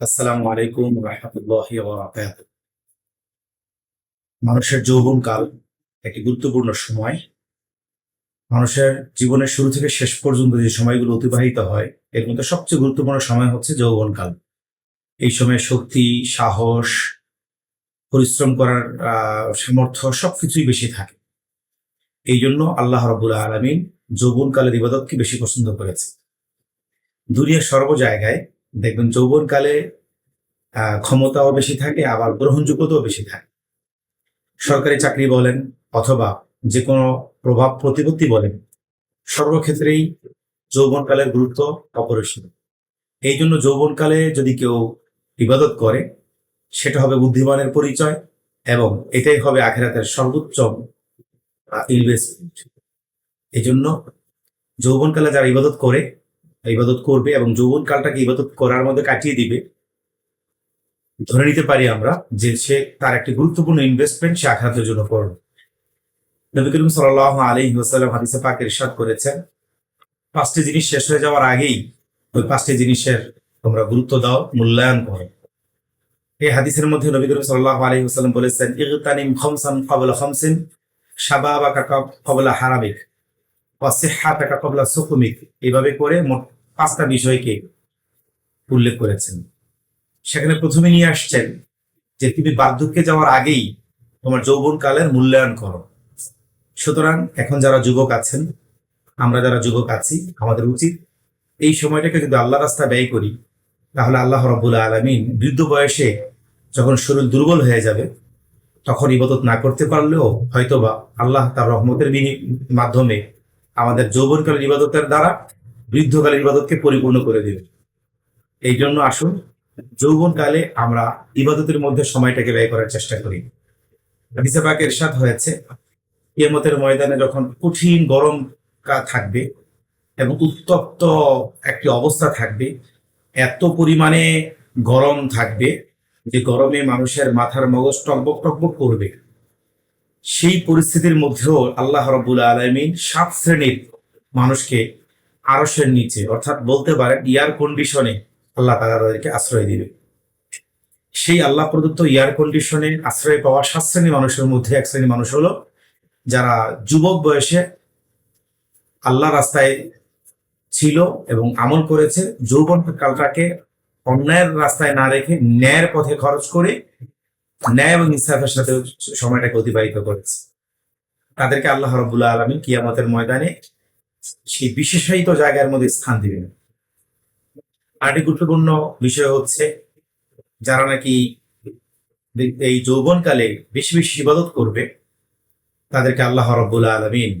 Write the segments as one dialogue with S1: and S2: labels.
S1: আসসালামু আলাইকুম রহমতুল্লাহি মানুষের যৌবনকাল একটি গুরুত্বপূর্ণ সময়। মানুষের জীবনের শুরু থেকে শেষ পর্যন্ত যে সময়গুলো অতিবাহিত হয়, এর মধ্যে সবচেয়ে গুরুত্বপূর্ণ সময় হচ্ছে যৌবনকাল এই সময় শক্তি, সাহস, পরিশ্রম করার সামর্থ্য সবকিছুই বেশি থাকে। এই জন্য আল্লাহ রবুল্লা আলমিন যৌবনকালের ইবাদতকে বেশি পছন্দ করেছে দুনিয়ার সর্ব জায়গায় দেখবেন যৌবনকালে ক্ষমতাও বেশি থাকে, আবার গ্রহণযোগ্যতাও বেশি থাকে। সরকারি চাকরি বলেন অথবা যে কোনো প্রভাব প্রতিপত্তি বলেন, সর্বক্ষেত্রেই যৌবনকালের গুরুত্ব অপরিসীম। এই জন্য যৌবনকালে যদি কেউ ইবাদত করে, সেটা হবে বুদ্ধিমানের পরিচয় এবং এটাই হবে আখেরাতের সর্বোচ্চ ইনভেস্টমেন্ট এই জন্য যৌবনকালে যারা ইবাদত করে ইবাদত করবে এবং যৌবনকালটাকে ইবাদত করার মধ্যে কাটিয়ে দিবে। ধরে নিতে পারি আমরা যে সে তার একটি গুরুত্বপূর্ণ ইনভেস্টমেন্ট সে আঘাতের জন্য করবে। নবী করিম সাল্লাহ আলী ওসাল্লাম হাদিসে পাক ইরশাদ করেছেন, পাঁচটি জিনিস শেষ হয়ে যাওয়ার আগেই ওই পাঁচটি জিনিসের তোমরা গুরুত্ব দাও, মূল্যায়ন করো। এই হাদিসের মধ্যে নবী করিম সাল্লাহ আলী ওসাল্লাম বলেছেন, ইগতানিম খমসান কবলা খমসিন সাবাবাকা কবলা হারামিক। অসিহাতাকা কবলা সুকুমিক। এইভাবে করে মোট পাঁচটা বিষয়কে উল্লেখ করেছেন। সেখানে প্রথমে নিয়ে আসছেন যে তুমি বার্ধক্যে যাওয়ার আগেই তোমার যৌবনকালের মূল্যায়ন করো। সুতরাং এখন যারা যুবক আছেন, আমরা যারা যুবক আছি, আমাদের উচিত এই সময়টাকে যদি আল্লাহ রাস্তা ব্যয় করি, তাহলে আল্লাহ রব্বুল আলমিন বৃদ্ধ বয়সে যখন শরীর দুর্বল হয়ে যাবে, তখন ইবাদত না করতে পারলেও হয়তোবা আল্লাহ তার রহমতের মাধ্যমে আমাদের যৌবনকালীন ইবাদতের দ্বারা বৃদ্ধকালীন ইবাদতকে পরিপূর্ণ করে দেবে। এই জন্য আসুন, যৌবনকালে আমরা ইবাদতের মধ্যে সময়টাকে ব্যয় করার চেষ্টা করি। হাদিসে এরশাদ হয়েছে, কিয়ামতের ময়দানে যখন কঠিন গরম থাকবে এবং উত্তপ্ত একটি অবস্থা থাকবে, এত পরিমাণে গরম থাকবে যে গরমে মানুষের মাথার মগজ টকবক টকবক করবে। সেই পরিস্থিতির মধ্যেও আল্লাহ রব্বুল আলমিন সাত শ্রেণির মানুষকে আরসের নিচে, অর্থাৎ বলতে পারেন এয়ার কন্ডিশনে আল্লাহ তালা তাদেরকে আশ্রয় দিবে। সেই আল্লাহ প্রদত্ত এয়ার কন্ডিশনে আশ্রয় পাওয়া সাত শ্রেণি মানুষের মধ্যে এক শ্রেণি মানুষ হলো যারা যুবক বয়সে আল্লাহ রাস্তায় ছিল এবং আমল করেছে, যৌবন কালটাকে অন্যায়ের রাস্তায় না রেখে ন্যায়ের পথে খরচ করে ন্যায় এবং ইনসাফের সাথে সময়টাকে অতিবাহিত করেছে। তাদেরকে আল্লাহ রবুল্লাহ আলমী কিয়ামতের ময়দানে সেই বিশেষায়িত জায়গার মধ্যে স্থান দিবেন। আরেকটি গুরুত্বপূর্ণ বিষয় হচ্ছে, যারা নাকি এই যৌবনকালে বেশি বেশি ইবাদত করবে, তাদেরকে আল্লাহ রব্বুল্লাহ আলমিন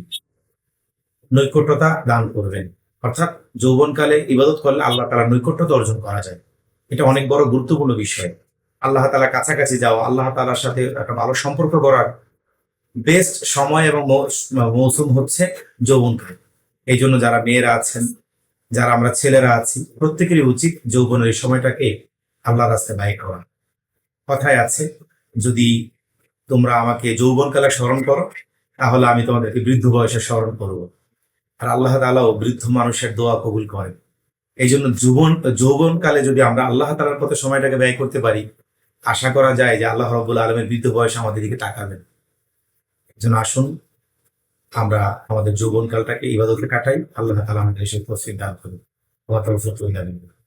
S1: নৈকট্যতা দান করবেন। অর্থাৎ যৌবনকালে ইবাদত করলে আল্লাহ তালা নৈকট্যতা অর্জন করা যায়। এটা অনেক বড় গুরুত্বপূর্ণ বিষয়। আল্লাহ তালা কাছাকাছি যাওয়া আল্লাহ তালার সাথে একটা ভালো সম্পর্ক করার বেস্ট সময় এবং মৌসুম হচ্ছে যৌবনকাল এই জন্য যারা মেয়েরা আছেন, যারা আমরা ছেলেরা আছি, প্রত্যেকেরই উচিত যৌবনের এই সময়টাকে আল্লাহ রাস্তায় ব্যয় করা। কথায় আছে, যদি তোমরা আমাকে যৌবনকালে স্মরণ করো, তাহলে আমি তোমাদেরকে বৃদ্ধ বয়সে স্মরণ করব। আর আল্লাহ তালাও বৃদ্ধ মানুষের দোয়া কবুল করেন। এই জন্য যৌবন যৌবনকালে যদি আমরা আল্লাহ তালার পথে সময়টাকে ব্যয় করতে পারি আশা করা যায় যে আল্লাহ রব্বুল আলমের বৃদ্ধ বয়সে আমাদের দিকে তাকাবেন। এই জন্য আসুন, আমরা আমাদের যৌবনকালটাকে ইবাদতে কাটাই। আল্লাহ তালা আমাদের সে তফসিল দান করুন। আল্লাহ তালা।